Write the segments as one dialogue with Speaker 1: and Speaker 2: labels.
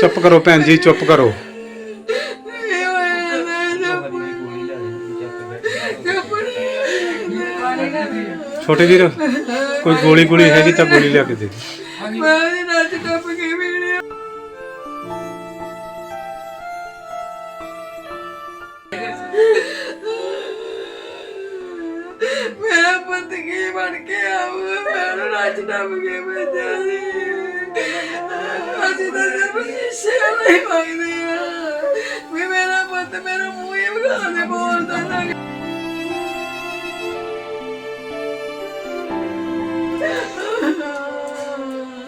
Speaker 1: ਚੁੱਪ ਕਰੋ ਭੈਣ ਜੀ, ਚੁੱਪ ਕਰੋ। ਛੋਟੇ ਵੀਰ, ਕੋਈ ਗੋਲੀ ਗੋਲੀ ਹੈਗੀ ਤਾਂ ਗੋਲੀ ਲਿਆ ਕੇ ਦੇ।
Speaker 2: ਮੈਂ ਉਹਦੀ ਨੱਚ ਟੱਪ ਕੇ ਵੀਡੀਓ ਮੇਰਾ ਪੁੱਤ ਕੀ ਬਣ ਕੇ ਆਊਗਾ? ਮੈਂ ਉਹਨੂੰ ਟੱਪ ਕੇ ਭੇਜਿਆ ਸੀ ਅਸੀਂ ਤਾਂ ਸਿਰਫ ਸ਼ੀਸ਼ੇ ਨਹੀਂ ਮੰਗਦੇ ਆ। ਵੀ ਮੇਰਾ ਪੁੱਤ ਮੇਰਾ ਮੂੰਹ ਹੀ ਵਿਖਾ ਦੇ ਬੋਲਦਾ ਨਾ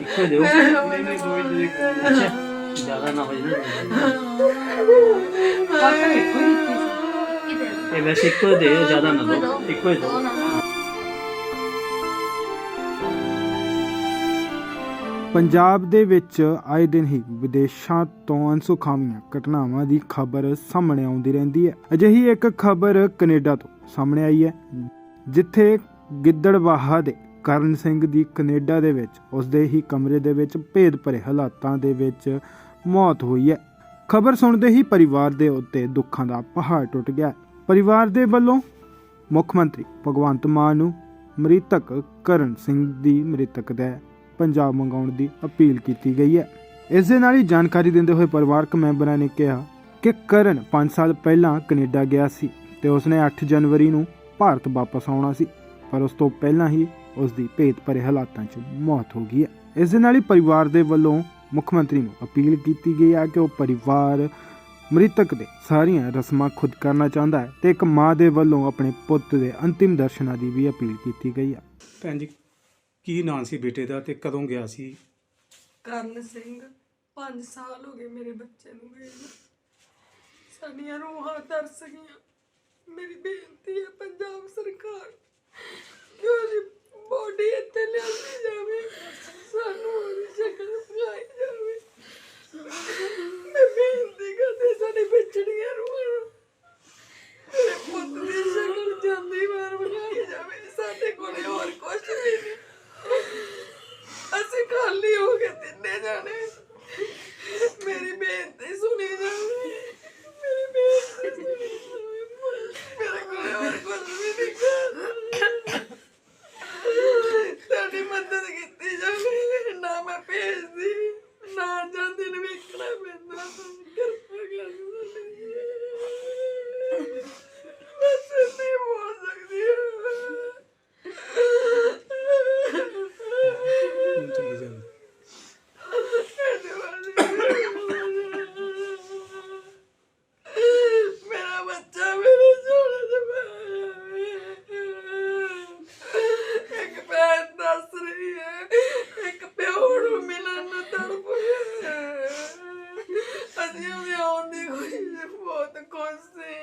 Speaker 3: ਇੱਕੋ ਦਿਓ ਨਹੀਂ ਨਹੀਂ ਕੋਈ ਨਹੀਂ ਅੱਛਾ ਜ਼ਿਆਦਾ ਨਾ ਹੋ। ਜਾਏ ਇਹ ਵੈਸੇ ਇੱਕੋ ਦਿਓ ਜ਼ਿਆਦਾ ਨਾ ਦਿਓ ਇੱਕੋ ਹੀ ਦਿਓ
Speaker 1: ਪੰਜਾਬ ਦੇ ਵਿੱਚ ਆਏ ਦਿਨ ਹੀ ਵਿਦੇਸ਼ਾਂ ਤੋਂ ਅਨਸੁਖਾਵੀਆਂ ਘਟਨਾਵਾਂ ਦੀ ਖਬਰ ਸਾਹਮਣੇ ਆਉਂਦੀ ਰਹਿੰਦੀ ਹੈ। ਅਜਿਹੀ ਇੱਕ ਖਬਰ ਕੈਨੇਡਾ ਤੋਂ ਸਾਹਮਣੇ ਆਈ ਹੈ, ਜਿੱਥੇ ਗਿੱਦੜਵਾਹਾ ਦੇ ਕਰਨ ਸਿੰਘ ਦੀ ਕੈਨੇਡਾ ਦੇ ਵਿੱਚ ਉਸਦੇ ਹੀ ਕਮਰੇ ਦੇ ਵਿੱਚ ਭੇਦ ਭਰੇ ਹਾਲਾਤਾਂ ਦੇ ਵਿੱਚ ਮੌਤ ਹੋਈ ਹੈ। ਖਬਰ ਸੁਣਦੇ ਹੀ ਪਰਿਵਾਰ ਦੇ ਉੱਤੇ ਦੁੱਖਾਂ ਦਾ ਪਹਾੜ ਟੁੱਟ ਗਿਆ। ਪਰਿਵਾਰ ਦੇ ਵੱਲੋਂ ਮੁੱਖ ਮੰਤਰੀ ਭਗਵੰਤ ਮਾਨ ਨੂੰ ਮ੍ਰਿਤਕ ਕਰਨ ਸਿੰਘ ਦੀ ਮ੍ਰਿਤਕ ਦਾ ਪੰਜਾਬ ਮੰਗਾਉਣ ਦੀ ਅਪੀਲ ਕੀਤੀ ਗਈ ਹੈ। ਇਸ ਦੇ ਨਾਲ ਹੀ ਜਾਣਕਾਰੀ ਦਿੰਦੇ ਹੋਏ ਪਰਿਵਾਰਕ ਮੈਂਬਰਾਂ ਨੇ ਕਿਹਾ ਕਿ ਕਰਨ 5 ਸਾਲ ਪਹਿਲਾਂ ਕੈਨੇਡਾ ਗਿਆ ਸੀ ਤੇ ਉਸਨੇ 8 ਜਨਵਰੀ ਨੂੰ ਭਾਰਤ ਵਾਪਸ ਆਉਣਾ ਸੀ, ਪਰ ਉਸ ਤੋਂ ਪਹਿਲਾਂ ਹੀ ਉਸ ਦੀ ਭੇਤ ਭਰੇ ਹਾਲਾਤਾਂ 'ਚ ਮੌਤ ਹੋ ਗਈ ਹੈ। ਇਸ ਦੇ ਨਾਲ ਹੀ ਪਰਿਵਾਰ ਦੇ ਵੱਲੋਂ ਮੁੱਖ ਮੰਤਰੀ ਨੂੰ ਅਪੀਲ ਕੀਤੀ ਗਈ ਹੈ ਕਿ ਉਹ ਪਰਿਵਾਰ ਮ੍ਰਿਤਕ ਦੇ ਸਾਰੀਆਂ ਰਸਮਾਂ ਖੁਦ ਕਰਨਾ ਚਾਹੁੰਦਾ ਹੈ ਤੇ ਇੱਕ ਮਾਂ ਦੇ ਵੱਲੋਂ ਆਪਣੇ ਪੁੱਤ ਦੇ ਅੰਤਿਮ ਦਰਸ਼ਨਾਂ ਦੀ ਵੀ ਅਪੀਲ ਕੀਤੀ ਗਈ ਹੈ। ਭੈਣ ਜੀ ਕੀ ਨਾਂ ਸੀ ਬੇਟੇ ਦਾ ਤੇ ਕਦੋਂ ਗਿਆ ਸੀ?
Speaker 2: ਕਰਨ ਸਿੰਘ 5 ਸਾਲ ਹੋ ਗਏ ਮੇਰੇ ਬੱਚੇ ਨੂੰ ਗਏ ਨੂੰ। ਸਾਡੀਆਂ ਰੂਹਾਂ ਤਰਸ ਗਈਆਂ। ਮੇਰੀ ਬੇਨਤੀ ਹੈ ਪੰਜਾਬ ਸਰਕਾਰ, ਕਿ ਉਹਦੀ ਬੋਡੀ ਇੱਥੇ ਲਿਆਂਦੀ ਜਾਵੇ ਸਾਨੂੰ ਉਹਦੀ ਸ਼ਕਲ ਬਣਾਈ ਜਾਵੇ ਮੈਂ ਬੇਨਤੀ ਕਰਦੀ ਸਾਡੀ ਵਿਛੜੀਆਂ ਰੂਹਾਂ ਨੂੰ ਮੇਰੇ ਪੁੱਤ ਦੀ ਸ਼ਕਲ ਜਾਂਦੀ ਵਾਰ ਬਣਾਈ ਜਾਵੇ ਸਾਡੇ ਕੋਲੇ ਹੋਰ ਕੁਝ ਵੀ ਨਹੀਂ ਅਸੀਂ ਖਾਲੀ ਹੋ ਕੇ ਤਿੰਨੇ ਜਾਣੇ ਮੇਰੀ ਬੇਨਤੀ ਸੁਣੀ ਜਾਵੇ ਮੇਰੀ ਬੇਨਤੀ ਸੁਣੀ ਜਾਵੇ ਮੇਰੇ ਕੋਲ ਹੋਰ ਕੁਝ ਵੀ ਨਹੀਂ ਕਰ ਤੁਹਾਡੀ ਮਦਦ ਕੀਤੀ ਜਾਵੇ ਨਾ ਮੈਂ ਭੇਜਦੀ ਨਾ ਜਾਂਦੀ ਨੂੰ ਵੇਖਣਾ ਪੈਂਦਾ ਕਿਰਪਾ ਕਰ ਬਸ ਨਹੀਂ ਬੋਲ ਸਕਦੀ
Speaker 1: ਚਲੀ ਜਾਂਦੀ
Speaker 2: ਮੇਰਾ ਬੱਚਾ ਮੇਰੇ ਸੋਹਣੇ ਦੇ ਇੱਕ ਭੈਣ ਦੱਸ ਰਹੀ ਹੈ ਇੱਕ ਪਿਓ ਨੂੰ ਮਿਲਣ ਨੂੰ ਤੜਪ ਰਿਹਾ ਹੈ। ਅਸੀਂ ਉਹਦੇ ਆਉਣ ਦੀ ਖੁਸ਼ੀ 'ਚ ਬਹੁਤ ਖੁਸ਼ ਸੀ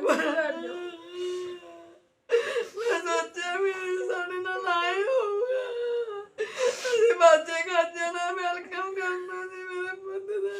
Speaker 2: ਮੈਂ ਸੋਚਿਆ ਵੀ ਸਾਡੇ ਨਾਲ ਆਏ ਹੋਊਗਾ। ਵੈਲਕਮ ਕਰਨਾ ਸੀ ਮੇਰੇ ਪੁੱਤ ਦਾ।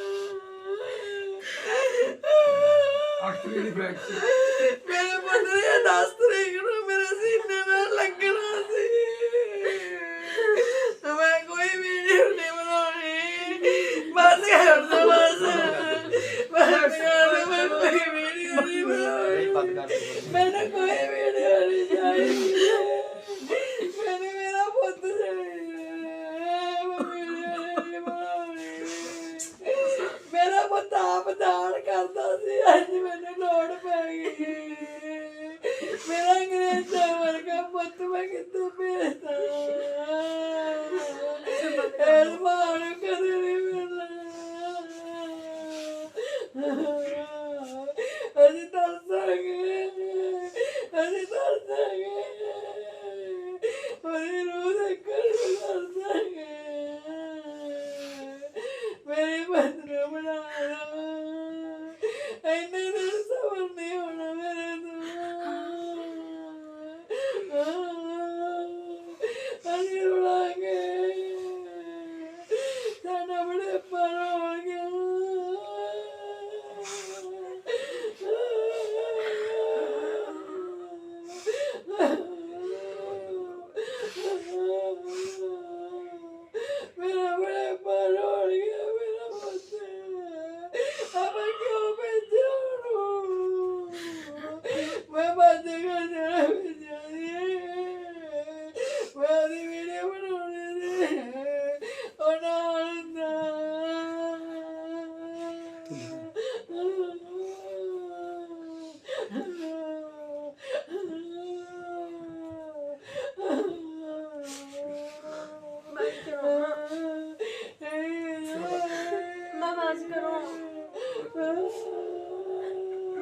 Speaker 2: ਕਰੋ।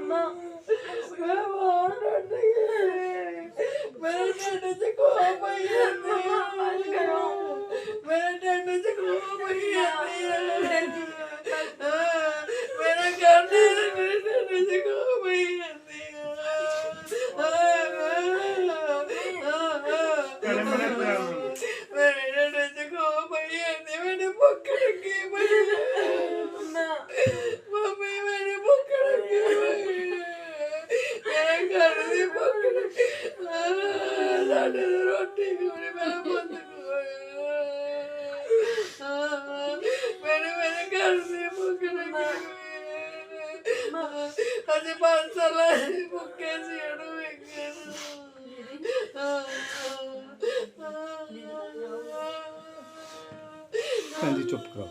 Speaker 2: ਮਾਂ
Speaker 4: ਮੈਂ
Speaker 2: ਮਾਰ ਗਈ ਮੇਰੇ ਢਿੱਡ 'ਚ ਖੋ ਪਈ ਜਾਂਦੀ ਆ।
Speaker 4: ਬਸ ਕਰੋ।
Speaker 2: ਮੇਰੇ ਢਿੱਡ 'ਚ ਖੋ ਪਈ ਜਾਂਦੀ ਆ। ਮੇਰਾ ਕਰਨੀ ਮੇਰੇ ਢਿੱਡ 'ਚ ਖੋ ਪਈ ਜਾਂਦੀ ਆ ਮੇਰੇ ਢਿੱਡ 'ਚ ਖੋ ਪਈ ਜਾਂਦੀ ਮੈਨੂੰ ਭੁੱਖ ਲੱਗੀ ਪਈ
Speaker 4: ਮਾਂ
Speaker 2: ਮੰਮੀ ਮੇਰੀ ਭੁੱਖ ਲੱਗੀ ਹੋਈ ਹੈ ਮੇਰੇ ਘਰ ਦੀ ਭੁੱਖ ਲੱਗੀ ਆਹ, ਸਾਡੇ ਤੋਂ ਰੋਟੀ ਖਾਣੀ ਮੇਰਾ ਪੁੱਤ ਖੋਇਆ ਮੇਰੇ ਮੇਰੇ ਘਰ ਦੀ ਭੁੱਖ ਲੱਗੀ ਹੋਈ ਹੈ ਅਜੇ ਪੰਜ ਸਾਲਾਂ ਦੀ ਭੁੱਖੇ ਸੀ ਉਹਨੂੰ ਵੇਖਿਆ
Speaker 1: ਹਾਂਜੀ ਚੁੱਪ ਕਰੋ।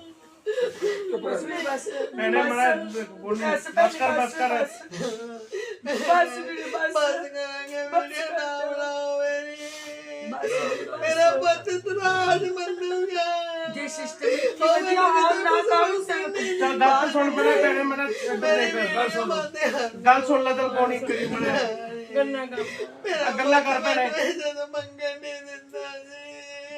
Speaker 2: ਬਸ ਬਸ
Speaker 5: ਮੈਨੇ ਮਨਾ ਬਸ ਕਰ ਬਸ ਕਰ
Speaker 2: ਬਸ ਵੀਰੇ ਬਸ। ਬਸ ਕਰਾਂਗੇ ਵੀਡੀਓ ਨਾ ਬਣਾਓ ਮੇਰੀ। ਮੇਰਾ ਪੁੱਤ ਤਰਾਜ ਮੰਨੂਗਾ
Speaker 4: ਜੇ ਸਿਸਟਮ ਇੱਥੇ ਵਧੀਆ ਹਾਲ ਨਾ ਕਰ ਸਕਦੇ
Speaker 5: ਚੱਲ ਗੱਲ ਸੁਣ ਪਹਿਲੇ ਭੈਣੇ ਮਨਾ ਗੱਲ ਸੁਣ। ਗੱਲ ਸੁਣ ਲੈ ਤੇਰੇ ਕੋਲ ਇੱਕ ਵਾਰੀ ਮਨਾ।
Speaker 4: ਗੰਨਾ
Speaker 5: ਗੱਲਾਂ ਕਰ ਭੈਣੇ।
Speaker 2: ਜਦੋਂ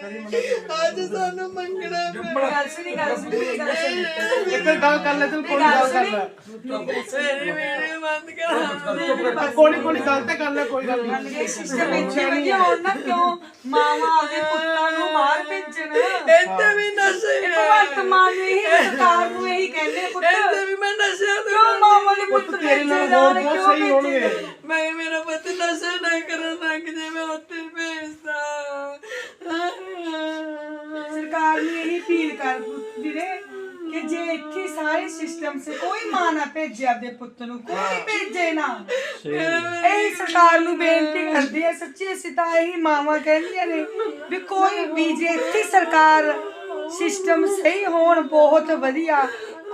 Speaker 2: ਅੱਜ ਸਾਨੂੰ ਮੰਗਣਾ ਪਿਆ
Speaker 4: ਗੱਲ ਸੁਣੀ ਗੱਲ ਸੁਣੀ ਮੇਰੀ ਗੱਲ ਸੁਣੀ।
Speaker 5: ਇੱਕ ਗੱਲ ਕਰ ਲੈ ਤੇਰੇ ਕੋਲ ਗੱਲ ਕਰ ਲੈ
Speaker 2: ਮੇਰੀ ਵੀਡੀਓ ਬੰਦ ਕਰਾ।
Speaker 5: ਕੋਣੀ ਕੋਣੀ ਗੱਲ ਤੇ ਕਰ ਲੈ ਕੋਈ ਗੱਲ ਨਹੀਂ
Speaker 4: ਜੇ ਸਿਸਟਮ ਇੱਥੇ ਵਧੀਆ ਹੋਣ ਨਾ ਕਿਉਂ? ਮਾਵਾਂ ਆਪਦੇ ਪੁੱਤਾਂ ਨੂੰ ਬਾਹਰ ਭੇਜਣ।
Speaker 2: ਇੱਥੇ ਵੀ ਨਸ਼ੇ
Speaker 4: ਇਹ ਭਗਵੰਤ ਮਾਨ ਨੂੰ ਇਹੀ ਸਰਕਾਰ ਨੂੰ ਇਹੀ ਕਹਿੰਦੇ ਪੁੱਤ।
Speaker 2: ਇੱਥੇ ਵੀ ਮੈਂ ਨਸ਼ਿਆਂ ਤੋਂ
Speaker 4: ਕਿਉਂ ਮਾਵਾਂ ਦੇ ਪੁੱਤ
Speaker 5: ਤੇਰੇ ਨਾਲ
Speaker 4: ਭੇਜੇ
Speaker 5: ਹੋਰ
Speaker 4: ਜਾਣ,
Speaker 5: ਬਹੁਤ
Speaker 4: ਕਿਉਂ
Speaker 5: ਸਹੀ
Speaker 4: ਭੇਜੇ
Speaker 5: ਹੋਣਗੇ।
Speaker 4: ਜਾਣ?
Speaker 2: ਮੈਂ ਮੇਰਾ ਪੁੱਤ ਨਸ਼ਾ ਨਾ ਕਰਨ ਲੱਗ ਜੇ ਮੈਂ ਉੱਥੇ ਭੇਜਦਾ
Speaker 4: ਸਰਕਾਰ ਨੂੰ ਕਰ ਵੀਰੇ ਕਿ ਜੇ ਇੱਥੇ ਸਾਰੇ ਸਿਸਟਮ ਸੇ ਕੋਈ ਮਾਂ ਨਾ ਭੇਜੇ ਆਪਦੇ ਪੁੱਤ ਨੂੰ ਕੋਈ ਭੇਜੇ ਨਾ। ਇਹ ਸਰਕਾਰ ਨੂੰ ਬੇਨਤੀ ਕਰਦੀ ਹੈ ਸੱਚੀ ਅਸੀਂ ਤਾਂ ਇਹੀ ਮਾਵਾਂ ਕਹਿੰਦੀਆਂ ਨੇ ਵੀ ਕੋਈ ਵੀ ਜੇ ਇੱਥੇ ਸਰਕਾਰ ਸਿਸਟਮ ਸਹੀ ਹੋਣ ਬਹੁਤ ਵਧੀਆ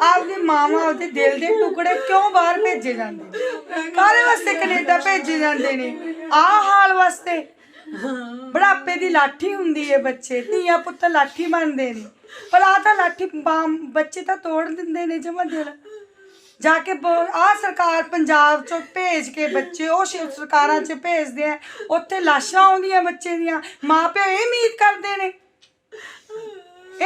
Speaker 4: ਆਪਦੇ ਮਾਵਾਂ ਆਪਦੇ ਦਿਲ ਦੇ ਟੁਕੜੇ ਕਿਉਂ ਬਾਹਰ ਭੇਜੇ ਜਾਂਦੇ ਕਾਹਦੇ ਵਾਸਤੇ ਕੈਨੇਡਾ ਭੇਜੇ ਜਾਂਦੇ ਨੇ? ਆਹ ਹਾਲ ਵਾਸਤੇ ਬੁਢਾਪੇ ਦੀ ਲਾਠੀ ਹੁੰਦੀ ਹੈ ਬੱਚੇ, ਧੀਆ ਪੁੱਤ ਲਾਠੀ ਬਣਦੇ ਨੇ। ਪਰ ਤਾਂ ਲਾਠੀ ਬਾਮ- ਬੱਚੇ ਤਾਂ ਤੋੜ ਦਿੰਦੇ ਨੇ ਜਮਾ ਦਿਲ। ਜਾ ਕੇ ਆ ਸਰਕਾਰ ਪੰਜਾਬ ਚੋਂ ਭੇਜ ਕੇ ਬੱਚੇ, ਉਹ ਸ਼ਿਵ ਸਰਕਾਰਾਂ ਚ ਭੇਜਦੇ ਆ, ਉੱਥੇ ਲਾਸ਼ਾਂ ਆਉਂਦੀਆਂ ਬੱਚੇ ਦੀਆਂ, ਮਾਪਿਓ ਇਹ ਉਮੀਦ ਕਰਦੇ ਨੇ।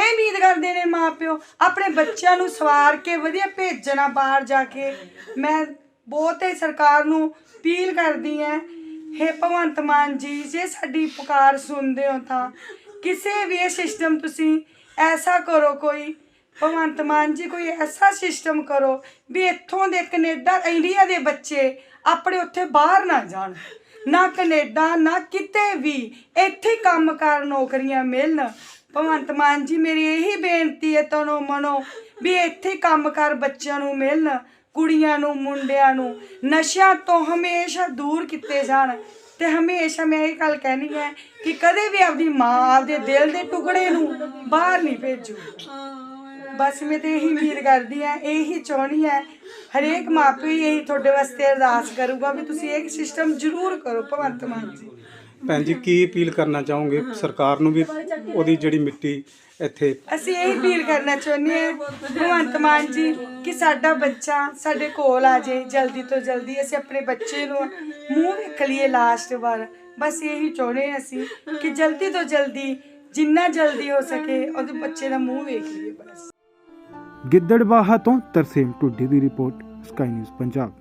Speaker 4: ਇਹ ਉਮੀਦ ਕਰਦੇ ਨੇ ਮਾਪਿਓ, ਆਪਣੇ ਬੱਚਿਆਂ ਨੂੰ ਸਵਾਰ ਕੇ ਵਧੀਆ ਭੇਜਣਾ ਬਾਹਰ ਜਾ ਕੇ। ਮੈਂ ਬਹੁਤ ਹੀ ਸਰਕਾਰ ਨੂੰ ਅਪੀਲ ਕਰਦੀ ਐ ਹੇ ਭਗਵੰਤ ਮਾਨ ਜੀ, ਜੇ ਸਾਡੀ ਪੁਕਾਰ ਸੁਣਦੇ ਹੋ ਤਾਂ ਕਿਸੇ ਵੀ ਇਹ ਸਿਸਟਮ ਤੁਸੀਂ ਐਸਾ ਕਰੋ ਕੋਈ, ਭਗਵੰਤ ਮਾਨ ਜੀ, ਕੋਈ ਐਸਾ ਸਿਸਟਮ ਕਰੋ ਵੀ ਇੱਥੋਂ ਦੇ ਕੈਨੇਡਾ, ਇੰਡੀਆ ਦੇ ਬੱਚੇ ਆਪਣੇ ਉੱਥੇ ਬਾਹਰ ਨਾ ਜਾਣ। ਨਾ ਕੈਨੇਡਾ, ਨਾ ਕਿਤੇ ਵੀ ਇੱਥੇ ਕੰਮ ਕਰ, ਨੌਕਰੀਆਂ ਮਿਲਣ। ਭਗਵੰਤ ਮਾਨ ਜੀ, ਮੇਰੀ ਇਹੀ ਬੇਨਤੀ ਹੈ ਤੁਹਾਨੂੰ ਮਨੋ ਵੀ ਇੱਥੇ ਕੰਮ ਕਰ, ਬੱਚਿਆਂ ਨੂੰ ਮਿਲਣ। ਕੁੜੀਆਂ ਨੂੰ, ਮੁੰਡਿਆਂ ਨੂੰ। ਨਸ਼ਿਆਂ ਤੋਂ ਹਮੇਸ਼ਾ ਦੂਰ ਕੀਤੇ ਜਾਣ। ਤੇ ਹਮੇਸ਼ਾ ਮੈਂ ਇਹ ਗੱਲ ਕਹਿਣੀ ਹੈ ਕਿ ਕਦੇ ਵੀ ਆਪਦੀ ਮਾਂ ਆਪਦੇ ਦਿਲ ਦੇ ਟੁਕੜੇ ਨੂੰ ਬਾਹਰ ਨਹੀਂ ਭੇਜੋ। ਬਸ ਮੈਂ ਤੇ ਇਹੀ ਉਮੀਦ ਕਰਦੀ ਹਾਂ ਇਹੀ ਚਾਹਣੀ ਹੈ ਹਰੇਕ ਮਾਪੇ ਇਹੀ ਤੁਹਾਡੇ ਵਾਸਤੇ ਅਰਦਾਸ ਕਰੂਗਾ ਵੀ ਤੁਸੀਂ ਇਹ ਸਿਸਟਮ ਜ਼ਰੂਰ ਕਰੋ ਭਗਵੰਤ ਮਾਨ ਜੀ।
Speaker 6: ਭੈਣ ਜੀ ਕੀ ਅਪੀਲ ਕਰਨਾ ਚਾਹੋਗੇ? ਸਰਕਾਰ ਨੂੰ ਵੀ ਉਹਦੀ ਜਿਹੜੀ ਮਿੱਟੀ ਇੱਥੇ
Speaker 4: ਅਸੀਂ ਇਹ ਅਪੀਲ ਕਰਨਾ ਚਾਹੁੰਦੇ ਹਾਂ ਭਗਵੰਤ ਮਾਨ ਜੀ ਕਿ ਸਾਡਾ ਬੱਚਾ ਸਾਡੇ ਕੋਲ ਆ ਜਾਏ ਜਲਦੀ ਤੋਂ ਜਲਦੀ ਅਸੀਂ ਆਪਣੇ ਬੱਚੇ ਨੂੰ ਮੂੰਹ ਵੇਖ ਲਈਏ ਲਾਸਟ ਵਾਰ। ਬਸ ਇਹੀ ਚਾਹੁੰਦੇ ਹਾਂ ਅਸੀਂ ਕਿ ਜਲਦੀ ਤੋਂ ਜਲਦੀ ਜਿੰਨਾ ਜਲਦੀ ਹੋ ਸਕੇ ਉਹਦੇ ਬੱਚੇ ਦਾ ਮੂੰਹ ਵੇਖ ਲਈਏ ਬਸ।
Speaker 1: ਗਿੱਦੜਬਾਹਾ ਤੋਂ ਤਰਸੇਮ ਟੁੱਡੀ ਦੀ ਰਿਪੋਰਟ ਸਕਾਈ ਨਿਊਜ਼ ਪੰਜਾਬ।